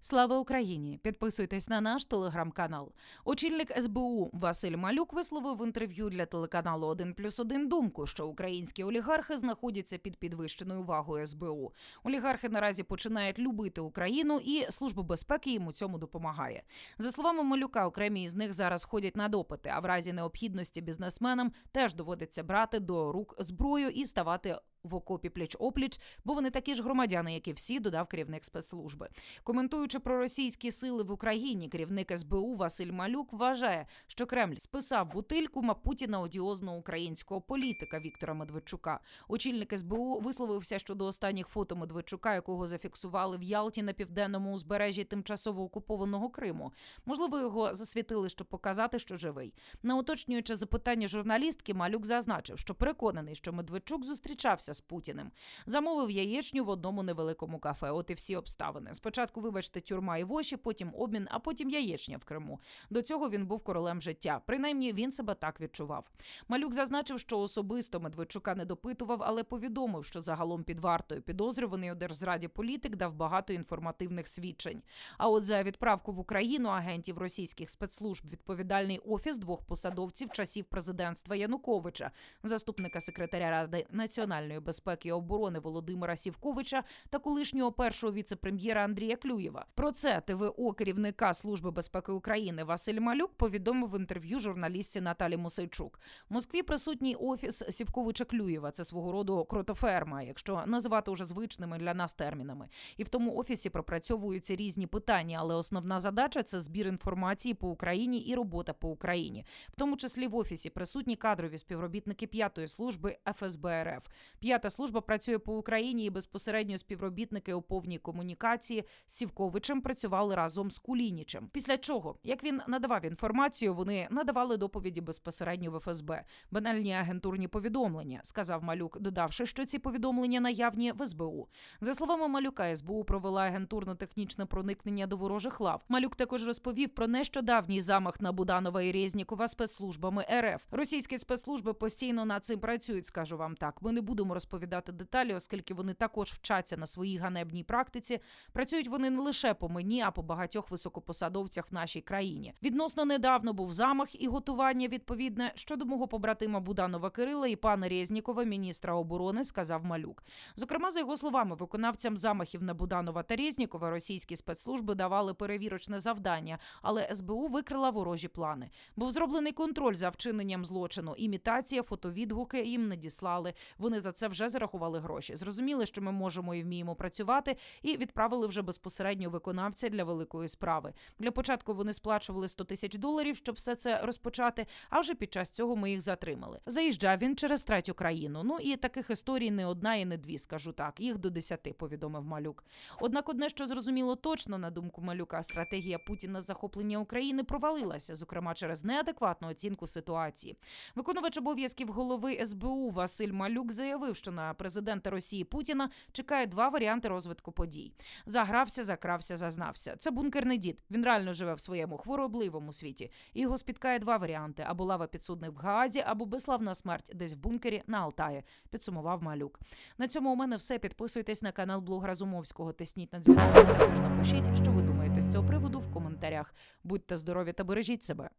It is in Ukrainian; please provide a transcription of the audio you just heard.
Слава Україні! Підписуйтесь на наш телеграм-канал. Очільник СБУ Василь Малюк висловив в інтерв'ю для телеканалу «1 плюс 1» думку, що українські олігархи знаходяться під підвищеною увагою СБУ. Олігархи наразі починають любити Україну, і служба безпеки їм у цьому допомагає. За словами Малюка, окремі із них зараз ходять на допити, а в разі необхідності бізнесменам теж доводиться брати до рук зброю і ставати в окопі пліч опліч, бо вони такі ж громадяни, як і всі, додав керівник спецслужби. Коментуючи про російські сили в Україні, керівник СБУ Василь Малюк вважає, що Кремль списав бутильку Мапуті на одіозного українського політика Віктора Медведчука. Очільник СБУ висловився щодо останніх фото Медведчука, якого зафіксували в Ялті на південному узбережжі тимчасово окупованого Криму. Можливо, його засвітили, щоб показати, що живий. На уточнююче запитання журналістки, Малюк зазначив, що переконаний, що Медведчук зустрічався з Путіним. Замовив яєчню в одному невеликому кафе. От і всі обставини. Спочатку, вибачте, тюрма і воші, потім обмін, а потім яєчня в Криму. До цього він був королем життя. Принаймні він себе так відчував. Малюк зазначив, що особисто Медведчука не допитував, але повідомив, що загалом під вартою підозрюваний у держзраді політик дав багато інформативних свідчень. А от за відправку в Україну агентів російських спецслужб відповідальний офіс двох посадовців часів президентства Януковича, заступника секретаря Ради національної безпеки і оборони Володимира Сівковича та колишнього першого віце-прем'єра Андрія Клюєва. Про це ТВО керівника Служби безпеки України Василь Малюк повідомив в інтерв'ю журналістці Наталі Мусейчук. В Москві присутній офіс Сівковича Клюєва. Це свого роду кротоферма, якщо називати уже звичними для нас термінами. І в тому офісі пропрацьовуються різні питання, але основна задача це збір інформації по Україні і робота по Україні, в тому числі в офісі присутні кадрові співробітники п'ятої служби ФСБ РФ. П'ята служба працює по Україні і безпосередньо співробітники у повній комунікації з Сівковичем працювали разом з Кулінічем. Після чого, як він надавав інформацію, вони надавали доповіді безпосередньо в ФСБ. Банальні агентурні повідомлення, сказав Малюк, додавши, що ці повідомлення наявні в СБУ. За словами Малюка, СБУ провела агентурно-технічне проникнення до ворожих лав. Малюк також розповів про нещодавній замах на Буданова і Резнікова спецслужбами РФ. Російські спецслужби постійно над цим працюють. Скажу вам так. Ми не будемо розповідати деталі, оскільки вони також вчаться на своїй ганебній практиці. Працюють вони не лише по мені, а по багатьох високопосадовцях в нашій країні. Відносно недавно був замах і готування відповідне щодо мого побратима Буданова Кирила і пана Резнікова, міністра оборони, сказав Малюк. Зокрема, за його словами, виконавцям замахів на Буданова та Резнікова російські спецслужби давали перевірочне завдання, але СБУ викрила ворожі плани. Був зроблений контроль за вчиненням злочину. Імітація, фотовідгуки їм надіслали. Вони за це вже зарахували гроші. Зрозуміли, що ми можемо і вміємо працювати, і відправили вже безпосередньо виконавця для великої справи. Для початку вони сплачували 100 тисяч доларів, щоб все це розпочати. А вже під час цього ми їх затримали. Заїжджав він через третю країну. Ну і таких історій не одна і не дві, скажу так. Їх до десяти, повідомив Малюк. Однак, одне, що зрозуміло точно, на думку Малюка, стратегія Путіна захоплення України провалилася, зокрема через неадекватну оцінку ситуації. Виконувач обов'язків голови СБУ Василь Малюк заявив, що на президента Росії Путіна чекає два варіанти розвитку подій: загрався, закрався, зазнався. Це бункерний дід. Він реально живе в своєму хворобливому світі. Його спіткає два варіанти: або лава підсудних в Гаазі, або безславна смерть десь в бункері на Алтаї. Підсумував Малюк. На цьому у мене все. Підписуйтесь на канал Блог Разумовського. Тисніть на дзвінок. Також напишіть, що ви думаєте з цього приводу в коментарях. Будьте здорові та бережіть себе.